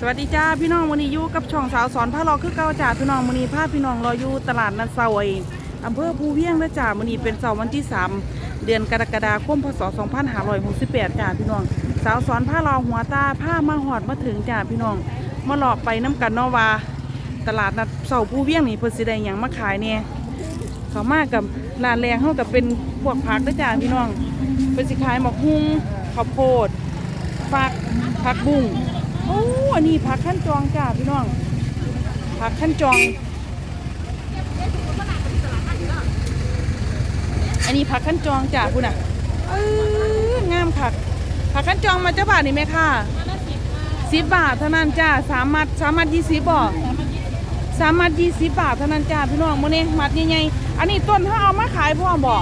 สวัสดีจ้าพี่น้องวันนี้อยู่กับช่องสาวสอนพระรอคือเก่าจ้าพี่น้องวันนี้พาพี่น้องรออยู่ตลาดนัดเซาไออำเภอภูเวียงนะจ้าวันนี้เป็นเสาร์วันที่ 3 เดือนกรกฎาคมพศ2568จ้าพี่น้อง สาวสอนพระรอหัวตาผ้ามาหอดมาถึงจ้าพี่น้องมาหลอไปน้ำกันนอวาตลาดนัดเสาภูเวียงนี่เพิ่นสิได้หยังมาขายเนี่ยเขามากกับร้านแรงเฮากับเป็นพวกผักนะจ้าพี่น้องเป็นสิขายหมกฮุ้งข้าวโพดผักผักบุ้ง โอ้อันนี้ผักขั้นจองจ้าพี่น้องผักขั้นจอง อันนี้ผักขั้นจองจ้าคุณอะเอองามผักผักขั้นจองมาเจ้าบาทนี่ไหมค่ะสิบบาทเท่านั้นจ้าสามมัดสามมัดยี่สิบบ่สามมัดยี่สิบบาทเท่านั้นจ้าพี่น้องโมเน่มัดใหญ่ๆอันนี้ต้นถ้าเอามาขายพ่อมบ่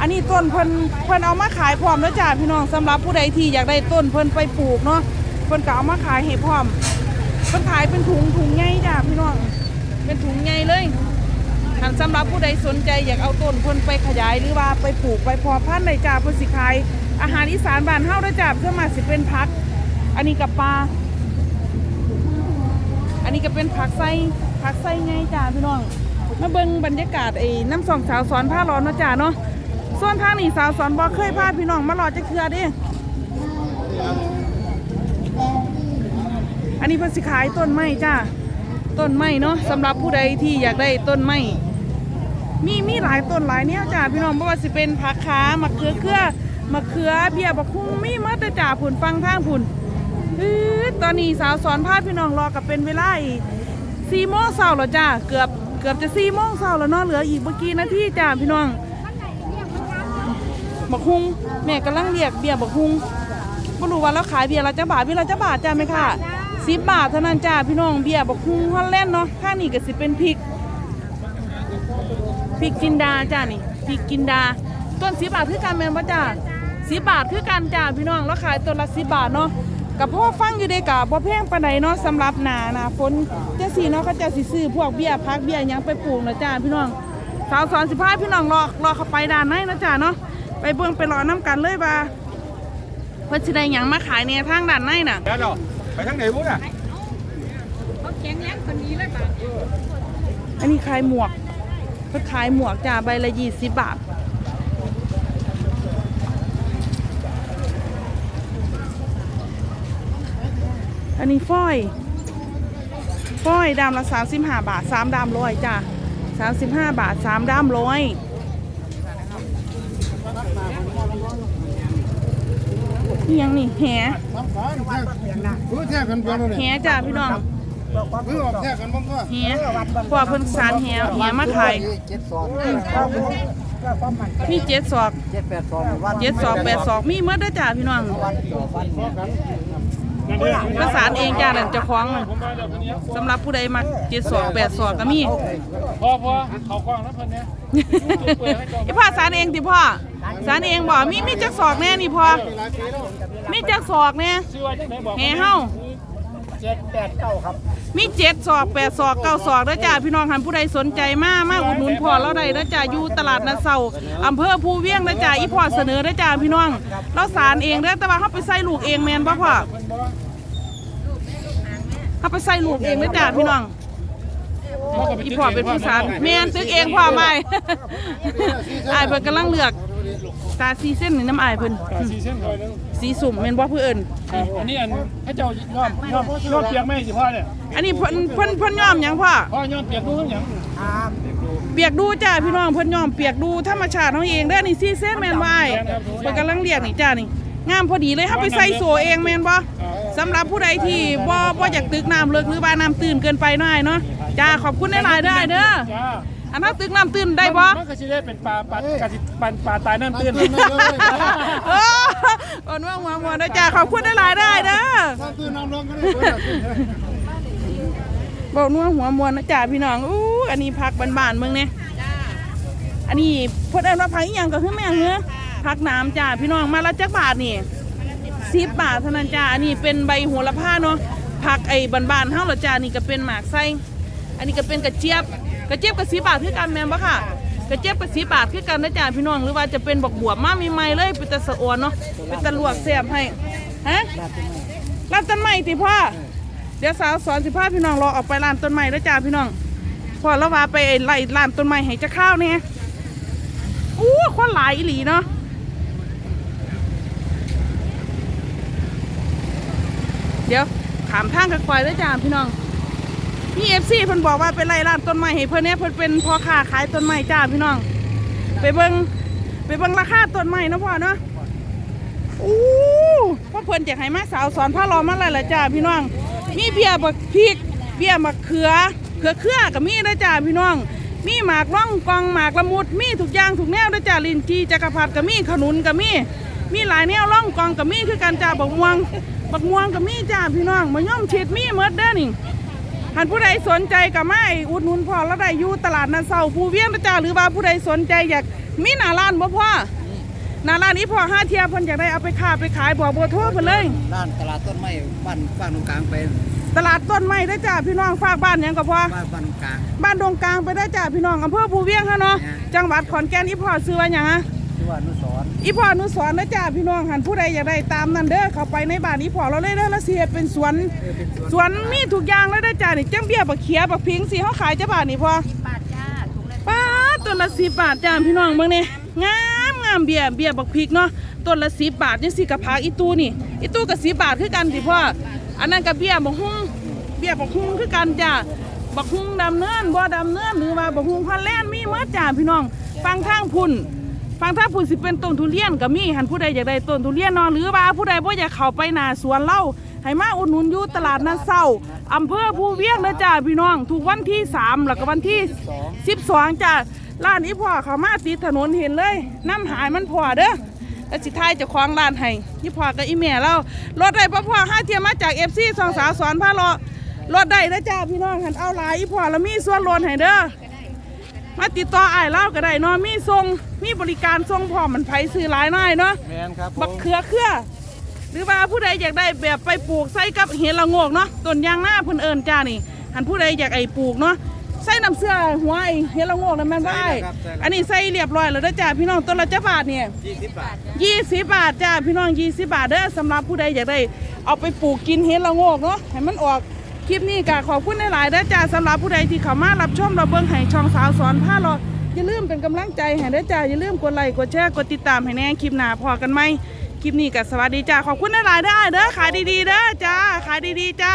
อันนี้ต้นเพิ่นเพิ่นเอามาขายพร้อมแล้วจ้าพี่น้องสำหรับผู้ใดที่อยากได้ต้นเพิ่นไปปลูกเนาะ เพิ่นก็เอามาขายให้พร้อมเพิ่นขายเป็นถุงถุงใหญ่จ้าพี่น้องเป็นถุงใหญ่เลยอันสำหรับผู้ใดสนใจอยากเอาต้นเพิ่นไปขยายหรือว่าไปปลูกไปเพอพันธุ์ได้จ้าเพิ่นสิขายอาหารอีสานบ้านเฮาได้จ้าเพื่อมาสิเป็นผัก อันนี้กับปลาอันนี้ก็เป็นผักไส้ผักไส้ไงจ้าพี่น้องมาเบิ่งบรรยากาศไอ้น้ำสองสาวสอนผ้าร้อนนะจ้าเนาะส่วนทางนี้สาวสอนบอเคยพาพี่น้องมารอจะเคลือดิ อันนี้เพิ่นสิขายต้นไม้จ้าต้นไม้เนาะสำหรับผู้ใดที่อยากได้ต้นไม้มีมีหลายต้นหลายแนวจ้าพี่น้องบ่ว่าสิเป็นผักขามะเขือเครือมะเขือเบี้ยบักคุ้งมีมาแต่จ้าผุนฟังทางผุนอือตอนนี้สาวสอนพาพี่น้องรอกับเป็นเวลาอีกสี่โมงเช้าแล้วจ้าเกือบเกือบจะสี่โมงเช้าแล้วเนาะเหลืออีกเมื่อกี้นาทีจ้าพี่น้องบักฮุงแม่กำลังเรียกเบียร์บักฮุงไม่รู้ว่าเราขายเบียร์ละจ้าบาทเบียร์ละจ้าบาทจ้าไหมค่ะ สิบบาทเท่านั้นจ้าพี่น้องเบียร์บักฮุงฮอลแลนด์เนาะข้างนี้ก็สิเป็นพริกพริกจินดาจ้านี่พริกจินดา ต้นสิบบาทคือกันแม่นบ่จ้าสิบบาทคือกันจ้าพี่น้องเราขายต้นละสิบบาทเนาะกับพ่อฟังอยู่เด้กะบ่แพงปานใดเนาะสำหรับหนาหนาฝนเจังซี่เนาะเขาจะสิซื้อพวกเบี้ยพักเบี้ยยังไปปลูกนะจ้าพี่น้องสาวสอนสิพาพี่น้องรอรอเข้าไปด้านในเนะจ้าเนาะไปเบิ่งไปรอน้ำกันเลยว่าเพิ่นสิได้หยังมาขายในทางด้านในน่ะ เดี๋ยวเราไปทางไหนบุ้น่ะอันนี้ขายหมวกเพิ่นขายหมวกจ้าใบละยี่สิบบาทอันนี้ฝ้อยฝ้อยดามละสามสิบห้าบาทสามดามร้อยจ้าสามสิบห้าบาทสามดามร้อย นี่ยังนี่แหเออแท้กันเบิ่งแล้วแหเนี่ยจ้าพี่น้องเออออกแท้กันบ้างก็แหพวกเพิ่นสารแหแหมาขายเจ็ดสองมีเจ็ดศอกเจ็ดแปดสองวันเจ็ดศอกแปดศอกมีเมื่อได้อจ้าพี่น้องวันต่อวันกันประสานเองจ้านั่นเจ้าของน่ะสำหรับผู้ใดมักเจ็ดศอกแปดศอกก็มีพอพอเขาคล้องแล้วเพิ่นเนี่ยไอ้พ่อสารเองติพ่อ สารเองบ่มีมีจักศอกแน่นี่พ่อมีจักศอกแน่ชื่อว่าจังไหนบอกแห่เฮาเจ็ดแปดเก้าครับมีเจ็ดศอกแปดศอกเก้าศอกเด้อจ้าพี่น้องหันผู้ใดสนใจมามาอุดหนุนพ่อเราได้เด้อจ้าอยู่ตลาดนัดเซาอำเภอภูเวียงเด้อจ้าอีพ่อเสนอเด้อจ้าพี่น้องเราสารเองเด้อแต่ว่าเฮาไปใส่ลูกเองแม่นบ่พ่อเฮาไปใส่ลูกเองเด้อจ้าพี่น้องอีพ่อเป็นผู้สานแม่นตึกเองพ่อไม่อายเพิ่นกำลังเลือก ตาซีเส้นนี่น้ำอายเพิ่นสี่เส้นคอยนึงสีสุ่มแม่นบ่เพื่นเอิ้นอันนี้อันพระเจ้าย่อมย่อมย่อมเปียกไหมสิพ่อเนี่ยอันนี้เพิ่นเพิ่นเพิ่นยอมหยังพ่อพ่อย่อมเปียกดูหยังเปียกดูจ้าพี่น้องเพิ่นยอมเปียกดูธรรมชาติเฮาเองเด้อนี่ซีเส้นแม่นบ่อ้ายเพิ่นกำลังเรียกนี่จ้านี่งามพอดีเลยเฮาไปใส่โซเองแม่นบ่สำหรับผู้ใดที่บ่บ่อยากตึกน้ำเลิกหรือว่าน้ำตื้นเกินไปหน่อยเนาะจ้าขอบคุณหลายๆเด้ออ้ายเด้อ จ้า อันนั้นตึกน้ำตื้นได้บ่มันก็สิได้เป็นปลาปลากะสิปลาปลาตายน้ำตื้นเอออ่อนว่าหัวหมวนนะจ้าขอบคุณหลายๆได้เด้อถ้าตื่นน้ำลงก็ได้เบิ่งบอกนัวหัวมวนนะจ้าพี่น้องอู้อันนี้พักบ้านๆเมืองเนี่ยอันนี้เพิ่นเอิ้นว่าพักอีหยังก็คือแม่งเนื้อพักน้ำจ้าพี่น้องมาละจักบาทนี่สิบบาทเท่านั้นจ้าอันนี้เป็นใบโหระพาเนาะผักไอ้บ้านๆเฮาละจ้านี่ก็เป็นหมากไส้อันนี้ก็เป็นกระเจี๊ยบ กระเจี๊ยบกับสิบาทคือกันแม่นบ่ค่ะ กระเจี๊ยบกับสิบาทคือกันนะจ้าพี่น้องหรือว่าจะเป็นบักบวบมาใหม่ๆเลยเป็นตะสะอวนเนาะเป็นตะลวกแซ่บให้ฮะรับต้นไม้ติพ่อเดี๋ยวสาวสอนสิพาพี่น้องรอออกไปร้านต้นไม้แล้วจ้าพี่น้องพอแล้วว่าไปไล่ร้านต้นไม้ให้จะข้าวเนี่ยอู้คนหลายอีหลีเนาะเดี๋ยวขามทางกันคอยแล้วจ้าพี่น้อง มีเอฟซีเพิ่นบอกว่าไปไล่ร้านต้นไม้ให้เพิ่นเนี่ยเพิ่นเป็นพ่อค้าขายต้นไม้จ้าพี่น้อง ไปเบิ่งไปเบิ่งราคาต้นไม้นะพ่อเนาะอู้พ่อเพิ่นจะให้มาสาวสอนพระรอมาอะไรล่ะจ้าพี่น้อง มีเบี้ยบักพริกเบี้ยร์บักเขือเขือเครือกับมีนะจ้าพี่น้อง มีหมากร่องกองหมากละมุด มีทุกอย่างทุกแนวนะจ้าลินจีจักรพรรดิกับมีขนุนกับมี มีหลายแนวร่องกองกับมีคือกันจ้าบักม่วงบักม่วงกับมีจ้าพี่น้องมาย่อมเฉีดมีเมดเด้อนี่ หันผู้ใดสนใจกับไม่อุดหนุนพ่อแล้วได้อยู่ตลาดนันเสาผู้เวียงนะจ้าหรือว่าผู้ใดสนใจอยากมีหน้าร้านบ่พ่อหน้าร้านนี้พ่อห้าเทียเพิ่นอยากได้เอาไปค้าไปขายบอกเบอร์โทรเพิ่นเลย ร้านตลาดต้นไม้บ้านบ้านตรงกลางไปตลาดต้นไม้ได้อจ้าพี่น้องฝากบ้านหยังก็พอ บ้านบ้านตรงกลาง บ้านดงกลางไปได้อจ้าพี่น้องอำเภอภูเวียงฮะเนาะอ่าจังหวัดขอนแก่นอีพ่อซื้อว่าหยังฮะ ชื่อว่าอนุสรณ์อีพ่ออนุสรณ์นะจ้าพี่น้องหันผู้ใดอยากได้ตามนั้นเด้อเข้าไปในบ้านอีพ่อเราเลยเด้อละเสียเป็นสวนเออเป็นสวนสวนมีทุกอย่างเลยได้อจ้านี่จังเบี้ยบักเขียบักพิงสิเขาขายจ้าบาทนี่พอสิบบาทจ้าถุงละป้าดต้นละสิบบาทจ้าพี่น้องเบิ่งนี่งามงามเบี้ยเบี้ยบักพริกเนาะต้นละสิบบาทยังสิกับผักอีตูนี่อีตูกับสิบบาทคือกันสิพ่ออันนั้นกับเบี้ยบักฮุ้งเบี้ยบักฮุ้งคือกันจ้าบักฮุ้งดำเนินบ่ดำเนินหรือว่าบักฮุ้งพันแล่นมีหมดจ้าพี่น้องฟังทางพุ่น ฟังทางพุ่นสิเป็นต้นทุเรียนก็มีหันผู้ใดอยากได้ต้นทุเรียนนอนหรือว่าผู้ใดบ่อยากเข้าไปหน้าสวนเล่าให้มาอุดหนุนอยู่ตลาดนัดเศร้าอำเภอภูเวียงนะจ้าพี่น้อง ถูกวันที่สามแล้วก็วันที่สิบสองจ้ะร้านนี้พ่อเขามาติดถนนเห็นเลย น้ำหายมันพ่อเด้อแล้วสิทายจะคล้าของร้านให้ยี่พ่อกับอีแม่เรารถได้พ่อพ่อห้าเทียมมาจากเอฟซีสองสาวสอนพาเลาะรถได้นะจ้าพี่น้องหันเอาลายอีพ่อแล้วมีส่วนลดให้เด้อ มาติดต่ออ้ายเล่าก็ได้เนาะมีส่งมีบริการส่งพร้อมมันไผซื้อหลายน้อยเนาะ แมนครับบักเขือเครือ หรือว่าผู้ใดอยากได้แบบไปปลูกใส่กับเห็ดละโงกเนาะต้นยางหน้าเพิ่นเอิญจ้านี่หันผู้ใดอยากไอ้ปลูกเนาะใส่น้ำเสื้อหัวไอ้เห็ดละโงกนั่นแม่นว่าไอ้อันนี้ใส่เรียบร้อยแล้วเด้อจ้าพี่น้องต้นละจ้าบาทเนี่ย ยี่สิบบาท ยี่สิบบาทจ้าพี่น้องยี่สิบบาทเด้อสำหรับผู้ใดอยากได้ เอาไปปลูกกินเห็ดละโงกเนาะให้มันออก คลิปนี้ก็ขอบคุณหลายๆเด้จ้าสำหรับผู้ใดที่เข้ามารับชมเราเบิ้งให้ช่องสาวสอนผ้าเราอย่าลืมเป็นกำลังใจให้ได้จ้าอย่าลืมกดไลค์กดแชร์กดติดตามให้แน่คลิปหน้าพอกันไหมคลิปนี้ก็สวัสดีจ้าขอบคุณหลายๆเด้อเด้อขายดีๆเด้อจ้าขายดีๆจ้า